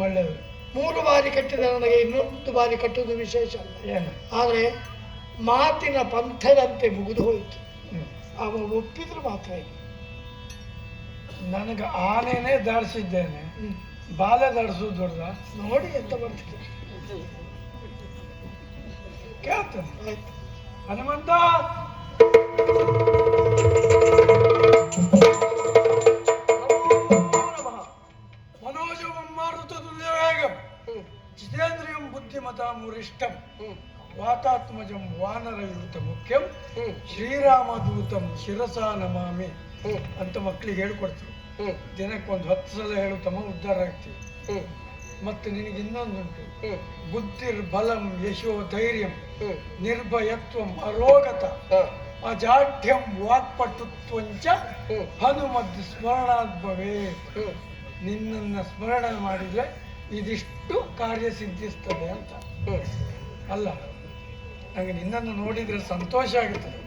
ಒಳ್ಳೆಯದು ಮೂರು ಬಾರಿ ಕಟ್ಟಿದ ನನಗೆ ಇನ್ನೊಂದು ಬಾರಿ ಕಟ್ಟುವುದು ವಿಶೇಷ ಅಲ್ಲ. ಏನು? ಆದರೆ ಮಾತಿನ ಪಂಥದಂತೆ ಮುಗಿದು ಹೋಯಿತು. ಅವ ಒಪ್ಪಿದ್ರು ಮಾತ್ರ. ನನಗೆ ಆನೆನೇ ದಾಡಿಸಿದ್ದೇನೆ ಬಾಲ ದಾಡಿಸೋದು ದೊಡ್ಡ ನೋಡಿ ಎಂತ ಬರ್ತಿದ್ದೆ ಕೇಳ್ತೇನೆ. ಆಯ್ತು. ಹನುಮಂತ! ಬುದ್ಧಿಮತಾಮುರಿಷ್ಟಂ ವಾತಾತ್ಮಜಂ ವಾನರಯುತ ಮುಖ್ಯಂ ಶ್ರೀರಾಮದೂತಂ ಶಿರಸ ನಮಾಮಿ ಅಂತ ಮಕ್ಕಳಿಗೆ ಹೇಳ್ಕೊಡ್ತೀವಿ. ದಿನಕ್ಕೆ ಒಂದು ಹತ್ತು ಸಲ ಹೇಳುತ್ತಮ್ಮ ಉದ್ಧಾರ ಆಗ್ತೀವಿ. ಮತ್ತೆ ನಿನಗೆ ಇನ್ನೊಂದುಂಟು. ಬುದ್ಧಿರ್ ಬಲಂ ಯಶೋ ಧೈರ್ಯಂ. ನಿರ್ಭಯತ್ವಂ ಅರೋಗತ. ಅಜಾಢ್ಯಂ ವಾಕ್ಪಟುತ್ವಂಚ. ಹನುಮದ್ ಸ್ಮರಣಾದ್ಭವೇ ನಿನ್ನನ್ನು ಸ್ಮರಣೆ ಮಾಡಿದ್ರೆ ಇದಿಷ್ಟು ಕಾರ್ಯ ಸಿದ್ಧಿಸ್ತದೆ ಅಂತ. ಅಲ್ಲ ನನಗೆ ನಿನ್ನನ್ನು ನೋಡಿದ್ರೆ ಸಂತೋಷ ಆಗುತ್ತದೆ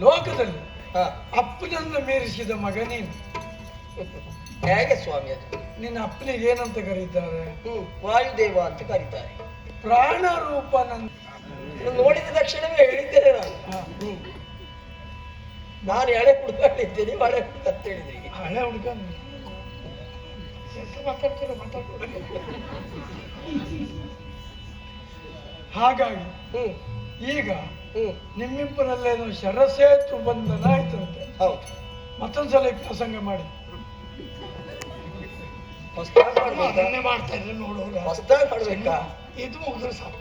ಲೋಕದಲ್ಲಿ ಅಪ್ಪನನ್ನು ಮೀರಿಸಿದ ಮಗ ನೀನು. ಹೇಗೆ ಸ್ವಾಮಿ ಅದು? ನಿನ್ನ ಅಪ್ಪನಿಗೆ ಏನಂತ ಕರೀತಾರೆ? ವಾಯುದೇವ ಅಂತ ಕರೀತಾರೆ. ಪ್ರಾಣ ನನ್ನ ನೋಡಿದ ತಕ್ಷಣವೇ ಹೇಳಿದ್ದೇನೆ ನಾನು. ನಾನು ಎಳೆ ನೀವು ಹಳೆ ಹುಡುಗ ಅಂತ ಹೇಳಿದ್ರಿ. ಹಳೆ ಹುಡುಗ ಮಾತಾಡ್ತೀರ ಮಾತಾಡ್ತೀರ? ಹಾಗಾಗಿ ಈಗ ನಿಮ್ಮಿಬ್ಬರಲ್ಲೇನೋ ಶರಸೇತು ಬಂಧನ ಆಯ್ತಂತೆ ಹೌದು. ಮತ್ತೊಂದ್ಸಲ ಈ ಪ್ರಸಂಗ ಮಾಡಿ. ಅದನ್ನೇ ಮಾಡ್ತಾ ಇದ್ರೆ ಹೊಸ್ದಾಗಿ ಇದು ಮುಗಿದ್ರೆ ಸಾಕು.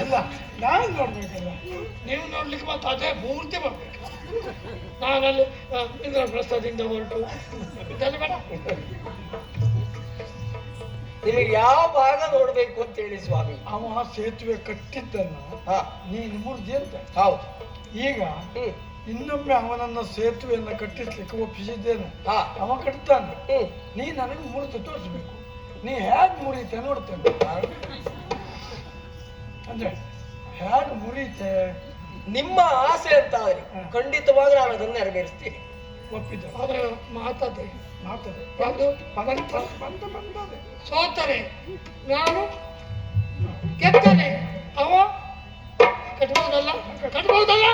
ಅಲ್ಲ ನಾನು ನೋಡ್ಬೇಕಲ್ಲ. ನೀವು ನೋಡ್ಲಿಕ್ಕೆ ಮತ್ತೆ ಅದೇ ಪೂರ್ತಿ ಬರ್ಬೇಕು. ನಾನಲ್ಲಿ ಇಂದ್ರ ಪ್ರಸಾದಿಂದ ಹೊರಟು. ಇದೆಲ್ಲ ಬೇಡ. ನಿಮಗೆ ಯಾವ ಭಾಗ ನೋಡ್ಬೇಕು ಅಂತ ಹೇಳಿ ಸ್ವಾಮಿ? ಅವ ಸೇತುವೆ ಕಟ್ಟಿದ್ದನ್ನ ಹಾ. ನೀನು ಮುರಿದಿ ಅಂತ ಹೌದು. ಈಗ ಹ್ಮ್. ಇನ್ನೊಮ್ಮೆ ಅವನನ್ನ ಸೇತುವೆಯನ್ನ ಕಟ್ಟಿಸ್ಲಿಕ್ಕೆ ಒಪ್ಪಿಸಿದ್ದೇನೆ. ಹಾ. ಅವ ಕಟ್ತಾನೆ. ಹ್ಮ್. ನೀ ನನಗೆ ಮುರಿದು ತೋರಿಸ್ಬೇಕು. ನೀ ಹೇಗ್ ಮುರಿತೆ ನೋಡ್ತೇನೆ? ಅಂದ್ರೆ ಹೇಗ್ ಮುರಿತೆ? ನಿಮ್ಮ ಆಸೆ ಅಂತ ಆದ್ರೆ. ಖಂಡಿತವಾಗಿ ನಾನು ಅದನ್ನು ನೆರವೇರಿಸ್ತೀನಿ. ಒಪ್ಪಿದ್ದೆ. ಆದರೆ ಮಾತದೆ ಬಂತ ಬಂದ ಬಂದದೆ ಸೋತರೆ. ನಾನು ಕೆತ್ತನೆ ಅವ ಕಟ್ಬಹುದಲ್ಲ ಕಟ್ಬಹುದಲ್ಲ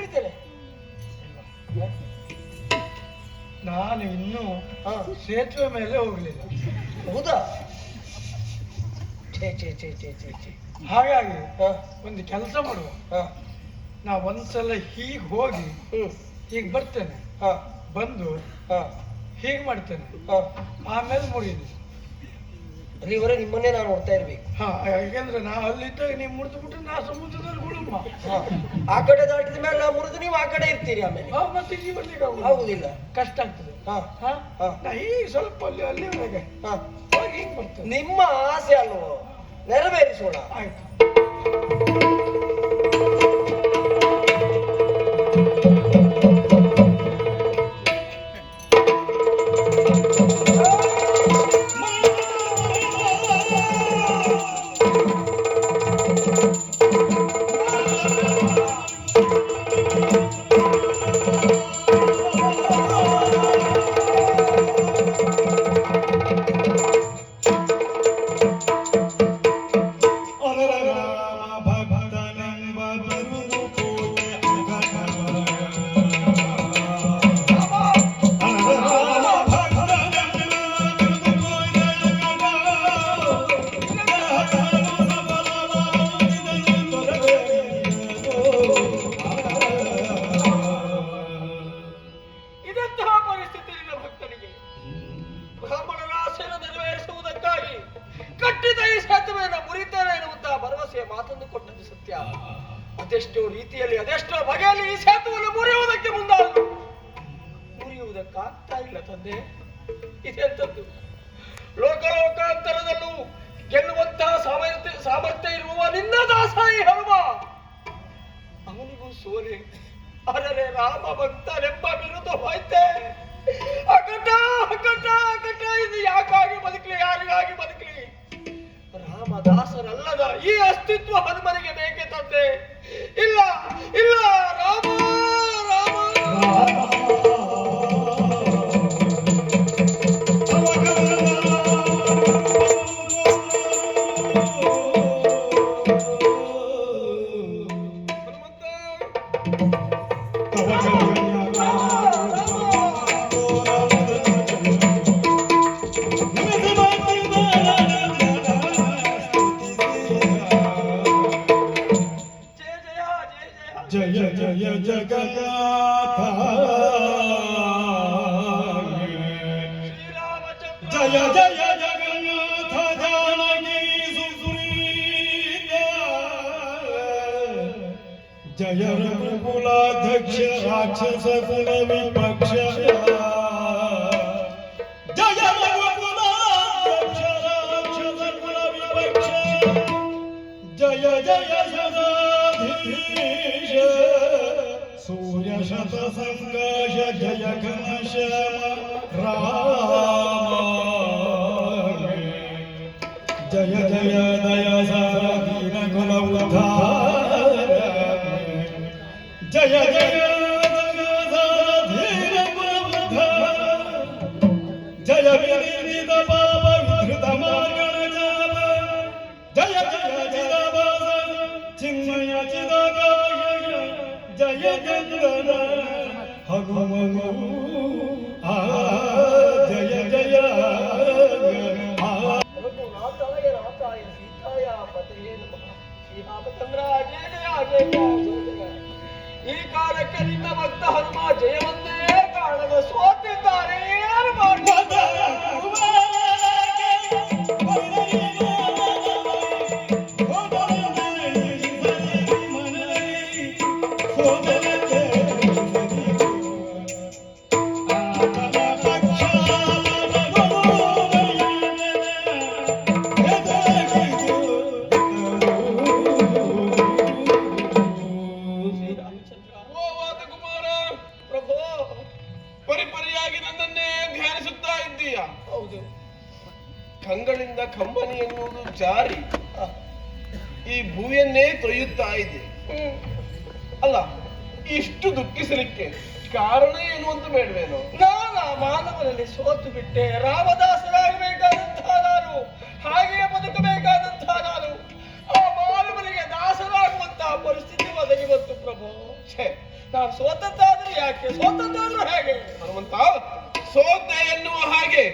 ಮುರಿತೇನೆ ನಾನು ಇನ್ನೂ ಸೇತುವೆ ಮೇಲೆ ಹೋಗ್ಲಿಲ್ಲ. ಹೌದಾ? ಛೇ ಛೇ ಛೇ ಛೇ ಛೇ ಛೇ. ಹಾಗಾಗಿ ಹಾ. ಒಂದು ಕೆಲಸ ಮಾಡುವ. ಹಾ. ನಾ ಒಂದ್ಸಲ ಹೀಗೆ ಹೋಗಿ ಈಗ ಹೀಗೆ ಬರ್ತೇನೆ. ಹಾ. ಬಂದು ಹಾ. ಹೀಗೆ ಮಾಡ್ತೇನೆ. ಹಾ. ಆಮೇಲೆ ಮುಗಿದು ಅಲ್ಲಿವರೆಗೆ ನಿಮ್ಮನ್ನೇ ನಾನು ನೋಡ್ತಾ ಇರ್ಬೇಕು. ಹಾ ಯಾಕೆಂದ್ರೆ ನಾ ಅಲ್ಲಿದ್ದಾಗ ನೀವು ಮುರಿದು ಬಿಟ್ಟು ನಾ ಸಮುದ್ರದಲ್ಲಿ ಗುಳುಮ್ಮ ಆ ಕಡೆ ದಾಟಿದ ಮೇಲೆ ನಾವು ಮುರಿದು ನೀವು ಆ ಕಡೆ ಇರ್ತೀರಿ ಆಮೇಲೆ. ಹಾ, ಮತ್ತೆ ಬರ್ಲಿಕ್ಕೆ ಆಗುದಿಲ್ಲ. ಕಷ್ಟ ಆಗ್ತದೆ. ಹಾ ಹಾ. ನಾ ಈಗ ಸ್ವಲ್ಪ ಅಲ್ಲಿ ಅಲ್ಲಿವರೆಗೆ ಹಾ. ಹೋಗಿ ನಿಮ್ಮ ಆಸೆ ಅಲ್ವೋ? ನೆರವೇರಿಸೋಣ. ಆಯ್ತು. ಮುರಿಯುವುದಕ್ಕಾಗ್ತಾ ಇಲ್ಲ ತಂದೆ. ಇದೆಂಥದ್ದು ಲೋಕಲೋಕಾಂತರದಲ್ಲೂ ಗೆಲ್ಲುವಂತಹ ಸಾಮರ್ಥ್ಯ ಸಾಮರ್ಥ್ಯ ಇರುವ ನಿನ್ನ ದಾಸಾಯಿ ಹನುಮ. ಅವನಿಗೂ ಸೋಲೆ ಅರರೆ ರಾಮ ಭಕ್ತನೆಂಬ ಬಿರುದು ಹೋಯ್ತೆ ಅಕಟ ಅಕಟ ಅಕಟ ಇದು ಯಾಕಾಗಿ ಬದುಕಲಿ, ಯಾರಿಗಾಗಿ ಬದುಕಲಿ? ರಾಮದಾಸರಲ್ಲದ ಈ ಅಸ್ತಿತ್ವ ಹನುಮನಿಗೆ ಬೇಕೆ ತಂದೆ? ಇಲ್ಲ ಇಲ್ಲ ಜಯ ಜಯ ಜಯ ಜಯ ಜಯ ಜಗನ್ನಾಥ ಶ್ರೀರಾಮಚಂದ್ರ ಜಯ ಜಯ ಜಗನ್ನಾಥ ಜಾನಕಿ ಸುಗ್ರೀವ ಜಯ ರಘುಕುಲಾಧ್ಯಕ್ಷ ರಾಕ್ಷಸ ಕುಲ शतसङ्काश जय घनश्याम राम जय जय दया सारदीनकुल उद्धार जय जय जय विनिता ಈ ಕಾಲಕ್ಕೆ ನಿನ್ನ ಭಕ್ತ ಹನುಮ ಜಯವನ್ನೇ ಕಂಗಳಿಂದ ಕಂಬನಿ ಎನ್ನುವುದು ಜಾರಿ. ಈ ಭೂಮಿಯನ್ನೇ ತೊಯ್ಯುತ್ತಾ ಇದೆ. ಅಲ್ಲ ಇಷ್ಟು ದುಃಖಿಸಲಿಕ್ಕೆ ಕಾರಣ ಏನು ಅಂತ ಬೇಡವೇನೋ? ನಾನ ಮಾನವನಲ್ಲಿ ಸೋತು ಬಿಟ್ಟೆ. ರಾಮದಾಸರಾಗಬೇಕಾದಂತಹ ನಾನು ಹಾಗೆಯೇ ಬದುಕಬೇಕಾದಂತಹ ನಾನು. ಆ ಮಾನವನಿಗೆ ದಾಸರಾಗುವಂತಹ ಪರಿಸ್ಥಿತಿ ಒದಗಿ ಬಂತು ಪ್ರಭು. ನಾನು ಸೋತಂತಾದ್ರೆ ಯಾಕೆ? ಸೋತಂತಾದ್ರೂ ಹೇಗೆ? ಹನುಮಂತ ಸೋತ ಎನ್ನುವ ಹಾಗೆ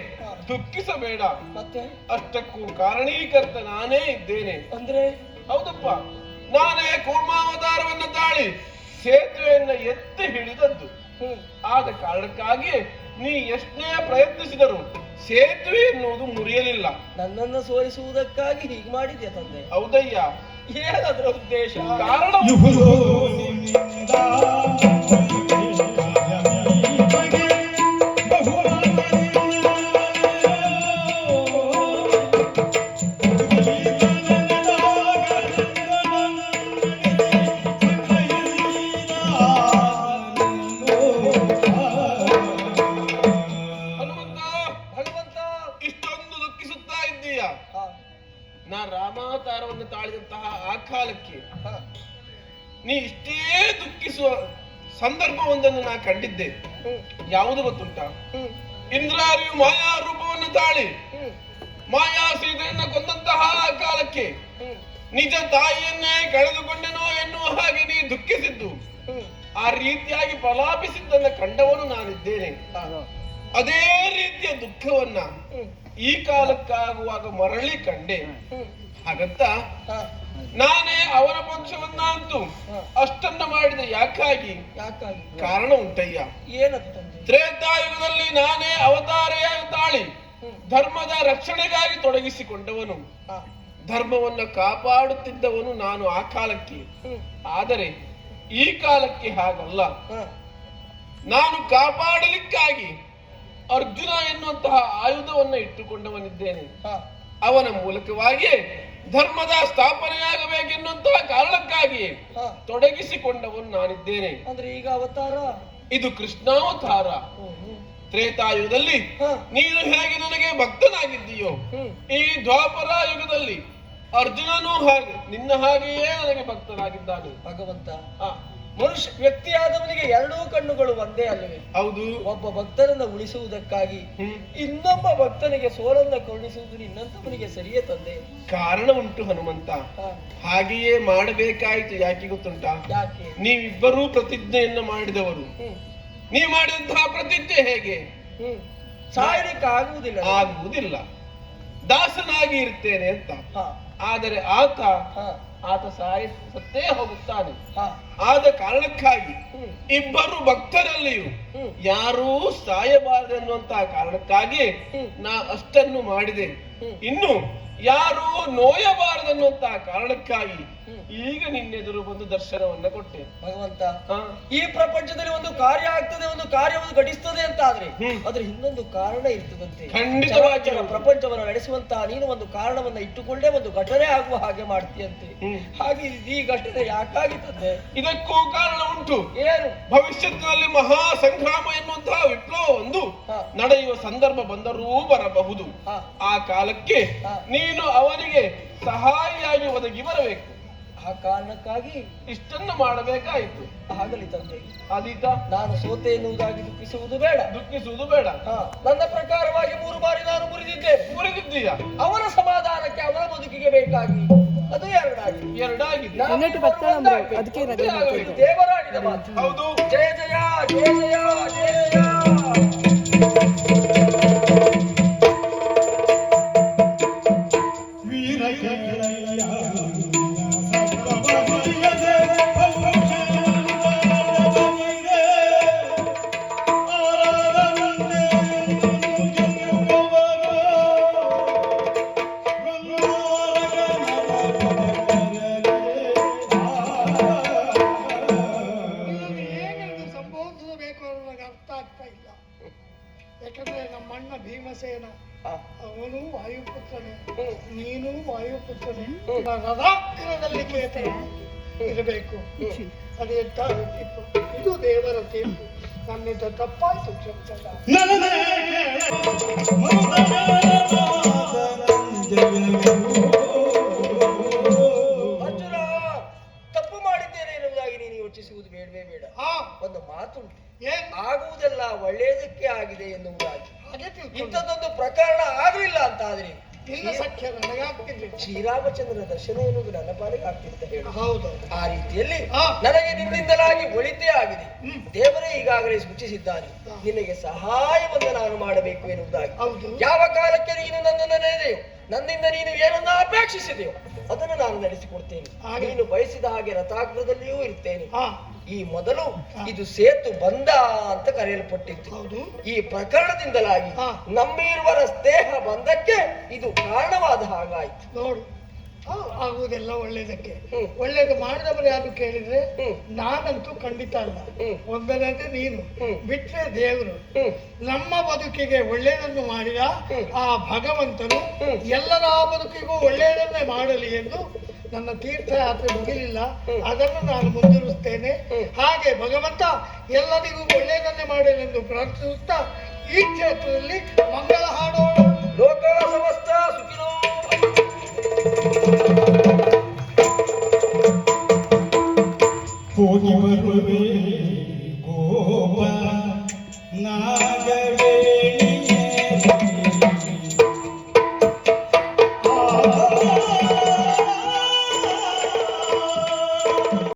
ದುಃಖಿಸಬೇಡ ಮತ್ತೆ? ಅಷ್ಟಕ್ಕೂ ಕಾರಣೀಕರ್ತ ನಾನೇ ಇದ್ದೇನೆ. ಅಂದ್ರೆ? ಹೌದಪ್ಪ. ನಾನೇ ಕೂರ್ಮಾವತಾರವನ್ನು ತಾಳಿ ಸೇತುವೆಯನ್ನ ಎತ್ತಿ ಹಿಡಿದದ್ದು. ಹ್ಮ್. ಆದ ಕಾರಣಕ್ಕಾಗಿ ನೀ ಎಷ್ಟೇ ಪ್ರಯತ್ನಿಸಿದರು ಸೇತುವೆ ಎನ್ನುವುದು ಮುರಿಯಲಿಲ್ಲ. ನನ್ನನ್ನು ಸೋಲಿಸುವುದಕ್ಕಾಗಿ ಹೀಗೆ ಮಾಡಿದ್ಯಾ ತಂದೆ? ಹೌದಯ್ಯ. ಏನದರ ಉದ್ದೇಶ? ಕಾರಣ ನಾ ರಾಮಾವತಾರವನ್ನು ತಾಳಿದಂತಹ ಆ ಕಾಲಕ್ಕೆ ನೀ ಇಷ್ಟೇ ದುಃಖಿಸುವ ಸಂದರ್ಭವೊಂದನ್ನು ನಾ ಕಂಡಿದ್ದೆ. ಯಾವುದು ಗೊತ್ತುಂಟ? ಇಂದ್ರಾರಿಯು ಮಾಯಾ ರೂಪವನ್ನು ತಾಳಿ ಮಾಯಾ ಸೀತೆಯನ್ನ ಕೊಂದಂತಹ ಆ ಕಾಲಕ್ಕೆ ನಿಜ ತಾಯಿಯನ್ನೇ ಕಳೆದುಕೊಂಡೆನೋ ಎನ್ನುವ ಹಾಗೆ ನೀ ದುಃಖಿಸಿದ್ದು. ಆ ರೀತಿಯಾಗಿ ಪ್ರಲಾಪಿಸಿದ್ದನ್ನ ಕಂಡವನು ನಾನಿದ್ದೇನೆ. ಅದೇ ರೀತಿಯ ದುಃಖವನ್ನ ಈ ಕಾಲಕ್ಕಾಗುವಾಗ ಮರಳಿ ಕಂಡೆ. ಹಾಗಂತ ನಾನೇ ಅವರ ಪಕ್ಷವನ್ನ ಅಂತೂ ಅಷ್ಟನ್ನ ಮಾಡಿದ. ಯಾಕಾಗಿ? ಯಾಕಾಗಿ? ಕಾರಣ ಉಂಟಯ್ಯ. ಏನಂತ ತ್ರೇತಾಯುಗದಲ್ಲಿ ನಾನೇ ಅವತಾರೆಯಾಗಿ ತಾಳಿ ಧರ್ಮದ ರಕ್ಷಣೆಗಾಗಿ ತೊಡಗಿಸಿಕೊಂಡವನು. ಧರ್ಮವನ್ನ ಕಾಪಾಡುತ್ತಿದ್ದವನು ನಾನು ಆ ಕಾಲಕ್ಕೆ. ಆದರೆ ಈ ಕಾಲಕ್ಕೆ ಹಾಗಲ್ಲ. ನಾನು ಕಾಪಾಡಲಿಕ್ಕಾಗಿ ಅರ್ಜುನ ಎನ್ನುವಂತಹ ಆಯುಧವನ್ನ ಇಟ್ಟುಕೊಂಡವನಿದ್ದೇನೆ. ಅವನ ಮೂಲಕವಾಗಿ ಧರ್ಮದ ಸ್ಥಾಪನೆಯಾಗಬೇಕೆನ್ನುವಂತಹ ಕಾರಣಕ್ಕಾಗಿ ತೊಡಗಿಸಿಕೊಂಡವನು ನಾನಿದ್ದೇನೆ. ಅಂದ್ರೆ ಈಗ ಅವತಾರ? ಇದು ಕೃಷ್ಣಾವತಾರ. ತ್ರೇತಾಯುಗದಲ್ಲಿ ನೀನು ಹೇಗೆ ನನಗೆ ಭಕ್ತನಾಗಿದ್ದೀಯೋ ಈ ದ್ವಾಪರ ಯುಗದಲ್ಲಿ ಅರ್ಜುನನು ಹಾಗೆ ನಿನ್ನ ಹಾಗೆಯೇ ನನಗೆ ಭಕ್ತನಾಗಿದ್ದಾನೆ. ಭಗವಂತ. ಮನುಷ್ಯ ವ್ಯಕ್ತಿಯಾದವನಿಗೆ ಎರಡೂ ಕಣ್ಣುಗಳು ಒಂದೇ ಅಲ್ಲವೇ? ಹೌದು. ಒಬ್ಬ ಭಕ್ತರನ್ನ ಉಳಿಸುವುದಕ್ಕಾಗಿ. ಇನ್ನೊಬ್ಬ ಭಕ್ತನಿಗೆ ಸೋಲನ್ನ ಕರುಣಿಸುವುದು ನಿನ್ನಂತವನಿಗೆ ಸರಿಯೇ ತಂದೆ. ಕಾರಣ ಉಂಟು ಹನುಮಂತ. ಹಾಗೆಯೇ ಮಾಡಬೇಕಾಯಿತು ಯಾಕೆ ಗೊತ್ತುಂಟಾ? ಯಾಕೆ? ನೀವಿಬ್ಬರೂ ಪ್ರತಿಜ್ಞೆಯನ್ನ ಮಾಡಿದವರು. ನೀವು ಮಾಡಿದಂತಹ ಪ್ರತಿಜ್ಞೆ ಹೇಗೆ? ಸಾಯಲಿಕ್ಕೆ ಆಗುವುದಿಲ್ಲ. ಆಗುವುದಿಲ್ಲ. ದಾಸನಾಗಿ ಇರ್ತೇನೆ ಅಂತ. ಆದರೆ ಆತ ಹಾ. ಆತ ಸಾಯಿ ಸತ್ತೇ ಹೋಗುತ್ತಾನೆ. ಆದ ಕಾರಣಕ್ಕಾಗಿ ಇಬ್ಬರು ಭಕ್ತರಲ್ಲಿಯೂ ಯಾರೂ ಸಾಯಬಾರದೆನ್ನುವಂತಹ ಕಾರಣಕ್ಕಾಗಿ. ನಾ ಅಷ್ಟನ್ನು ಮಾಡಿದೆ. ಇನ್ನು ಯಾರೂ ನೋಯಬಾರದೆನ್ನುವಂತಹ ಕಾರಣಕ್ಕಾಗಿ. ಈಗ ನಿನ್ನೆದುರು ಬಂದು ದರ್ಶನವನ್ನ ಕೊಟ್ಟೆ ಭಗವಂತ ಈ ಪ್ರಪಂಚದಲ್ಲಿ ಒಂದು ಕಾರ್ಯ ಆಗ್ತದೆ ಒಂದು ಕಾರ್ಯವನ್ನು ಘಟಿಸ್ತದೆ ಅಂತ ಆದ್ರೆ. ಅದ್ರ ಹಿಂದೊಂದು ಕಾರಣ ಇರ್ತದಂತೆ ಖಂಡಿತವಾಗಿ ಪ್ರಪಂಚವನ್ನು ನಡೆಸುವಂತಹ ನೀನು ಒಂದು ಕಾರಣವನ್ನ ಇಟ್ಟುಕೊಂಡೇ ಒಂದು ಘಟನೆ ಆಗುವ ಹಾಗೆ ಮಾಡ್ತೀಯಂತೆ. ಹಾಗೆ ಈ ಘಟನೆ ಯಾಕಾಗಿತ್ತಂತೆ ಇದಕ್ಕೂ ಕಾರಣ ಉಂಟು ಏನು ಭವಿಷ್ಯತ್ತಿನಲ್ಲಿ ಮಹಾ ಸಂಗ್ರಾಮ ಎನ್ನುವಂತಹ ವಿಪ್ಲವ ಒಂದು ನಡೆಯುವ ಸಂದರ್ಭ ಬಂದರೂ ಬರಬಹುದು. ಆ ಕಾಲಕ್ಕೆ ಹಾ. ನೀನು ಅವನಿಗೆ ಸಹಾಯಿಯಾಗಿ ಒದಗಿ ಬರಬೇಕು. ಆ ಕಾರಣಕ್ಕಾಗಿ ಇಷ್ಟನ್ನು ಮಾಡಬೇಕಾಯಿತು. ಆಗಲಿ ತಂದೆ. ಆದೀತ? ನಾನು ಸೋತೆ ಎನ್ನುವುದಾಗಿ ದುಃಖಿಸುವುದು ಬೇಡ. ದುಃಖಿಸುವುದು ಬೇಡ. ನನ್ನ ಪ್ರಕಾರವಾಗಿ ಮೂರು ಬಾರಿ ನಾನು ಮುರಿದಿದ್ದೆ. ಮುರಿದಿದ್ದೀಯ? ಅವರ ಸಮಾಧಾನಕ್ಕೆ ಅವರ ಬದುಕಿಗೆ ಬೇಕಾಗಿ ಅದು ಎರಡಾಗಿ ಎರಡಾಗಿ ದೇವರಾಗಿದೆ. ದೇವರಾಡಿದ ಮಾತು. ಹೌದು. ಜಯ ಜಯ ಜಯ ಜಯ ಜಯ. ರಥಾಗ್ರದಲ್ಲಿ ಕೇತನ ಇರಬೇಕು. ಅದೇ ತ- ತೀರ್ಪು. ಇದು ದೇವರ ತೀರ್ಪು ನನ್ನಿಂದ ತಪ್ಪಾಯ್ತು ಅರ್ಜುನ ತಪ್ಪು ಮಾಡಿದ್ದೇನೆ ಎನ್ನುವುದಾಗಿ ನೀನು ಯೋಚಿಸುವುದು ಬೇಡವೇ ಬೇಡ. ಹಾ. ಒಂದು ಮಾತು ಏನ್? ಆಗುವುದೆಲ್ಲ ಒಳ್ಳೆಯದಕ್ಕೆ ಆಗಿದೆ ಎನ್ನುವುದಾಗಿ. ಇಂಥದ್ದೊಂದು ಪ್ರಕರಣ ಆಗಲಿಲ್ಲ ಅಂತ ಆದ್ರೆ ಶ್ರೀರಾಮಚಂದ್ರನ ದರ್ಶನ ಎನ್ನುವುದು ನನ್ನ ಪಾಲಿಗೆ ಆಗ್ತಿದ್ದ ಹೇಳಿ. ಹೌದು ಆ ರೀತಿಯಲ್ಲಿ ನನಗೆ ನಿನ್ನಿಂದಲಾಗಿ ಒಳಿತೇ ಆಗಿದೆ. ದೇವರೇ ಈಗಾಗಲೇ ಸೂಚಿಸಿದ್ದಾನೆ. ನಿನಗೆ ಸಹಾಯವನ್ನು ನಾನು ಮಾಡಬೇಕು ಎನ್ನುವುದಾಗಿ. ಯಾವ ಕಾಲಕ್ಕೆ ನೀನು ನನ್ನನ್ನು ನೆನೆದೆಯೋ ನನ್ನಿಂದ ನೀನು ಏನನ್ನ ಅಪೇಕ್ಷಿಸಿದೆಯೋ ಅದನ್ನು ನಾನು ನಡೆಸಿಕೊಡ್ತೇನೆ. ನೀನು ಬಯಸಿದ ಹಾಗೆ ರಥಾಗ್ರದಲ್ಲಿಯೂ ಇರ್ತೇನೆ. ಈ ಮೊದಲು ಇದು ಸೇತು ಬಂದ ಅಂತ ಕರೆಯಲ್ಪಟ್ಟಿತ್ತು. ಈ ಪ್ರಕರಣದಿಂದಲಾಗಿ ನಮ್ಮಿರುವ ಸ್ನೇಹ ಬಂದಕ್ಕೆ ಇದು ಕಾರಣವಾದ ಹಾಗಾಯ್ತು. ನೋಡು. ಆಗುವುದೆಲ್ಲ ಒಳ್ಳೇದಕ್ಕೆ. ಒಳ್ಳೇದು ಮಾಡಿದವರು ಯಾರು ಕೇಳಿದ್ರೆ ನಾನಂತೂ ಖಂಡಿತ ಅಲ್ಲ. ಹ್ಮ್. ನೀನು. ಬಿಟ್ರೆ ದೇವರು. ನಮ್ಮ ಬದುಕಿಗೆ ಒಳ್ಳೆಯದನ್ನು ಮಾಡಿದ. ಆ ಭಗವಂತನು ಎಲ್ಲರ ಬದುಕಿಗೂ ಒಳ್ಳೆಯದನ್ನೇ ಮಾಡಲಿ ಎಂದು ನನ್ನ ತೀರ್ಥಯಾತ್ರೆ ಮುಗಿಲಿಲ್ಲ. ಅದನ್ನು ನಾನು ಮುಂದುವರಿಸ್ತೇನೆ ಹಾಗೆ ಭಗವಂತ ಎಲ್ಲರಿಗೂ ಒಳ್ಳೆಯದನ್ನೇ ಮಾಡಲೆಂದು ಪ್ರಾರ್ಥಿಸುತ್ತಾ ಈ ಕ್ಷೇತ್ರದಲ್ಲಿ ಮಂಗಳ ಹಾಡೋಣ. ಲೋಕ ಸಮಸ್ತ ಸುಖಿನೋ ಹೋಗಿ ಬರುವೆ